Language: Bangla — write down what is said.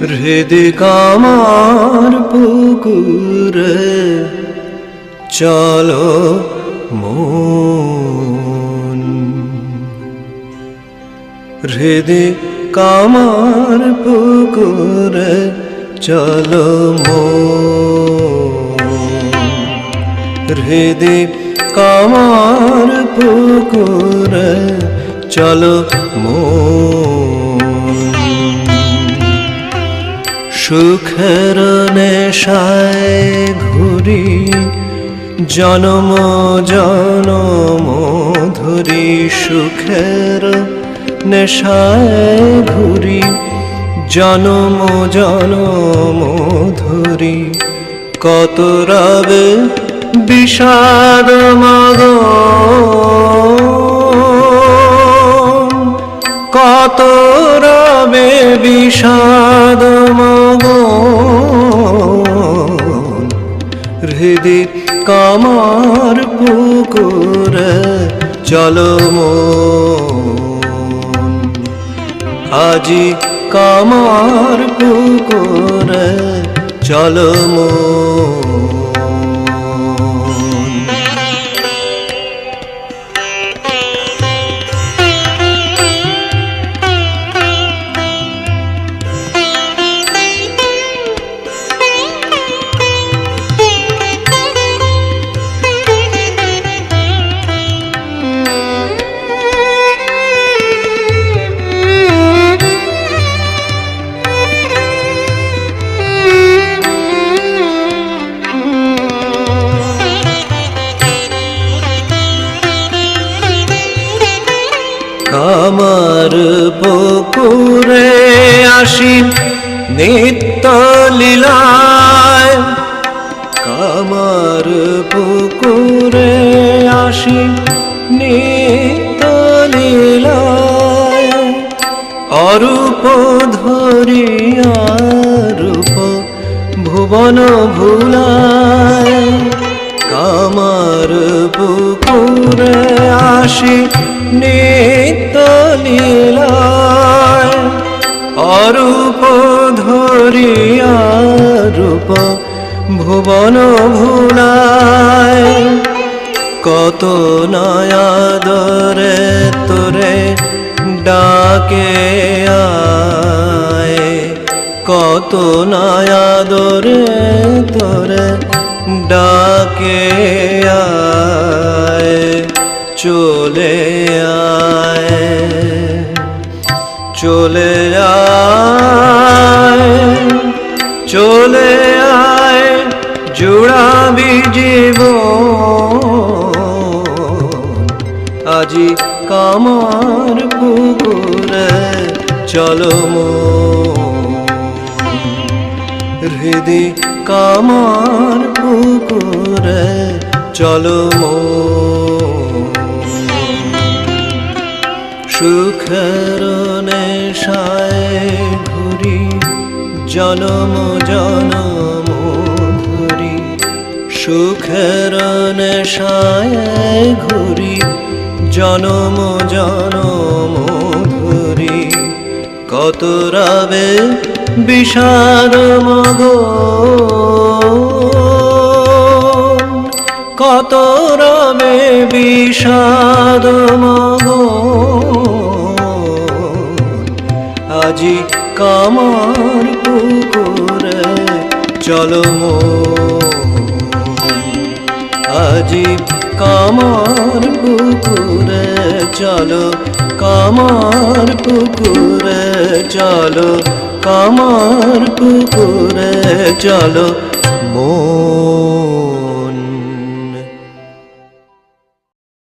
হৃদি কামার পুকুরে, চলো মন। হৃদি কামার পুকুরে, চলো মন। হৃদি কামার পুকুরে, চলো মন। সুখের নেশায় ঘুরি, জনম জনম ধরি, সুখের নেশায় ঘুরি, জনম জনম ধরি। কত রবে বিষাদ মগ কত রবে বিষাদ হৃদি কামার পুকুরে চলো মন। আজি কামার পুকুরে চলো কামার পুকুরে আসি নিত্য লীলায়। কামার পুকুরে আসি নিত্য লীলায়। অরূপ ধরিয়া রূপ ভুবন ভুলায়। কামার পুকুরে আসি নিত্য কত নয়াদরে তোরে ডাকে আয়। কত নয়াদরে তোরে ডাকে আয়। চলে আয়। চলে চলো মন। হৃদি কামার পুকুরে চলো মন। সুখের নেশায় ঘুরি জনম জনম ধরি সুখের নেশায় ঘুরি জনম জনম কত রবে বিষাদ মগ। কত রবে বিষাদ মগ। আজি কামার পুকুরে চলো আজি কামার পুকুরে চলো কামার পুকুরে চলো কামার পুকুরে চলো মো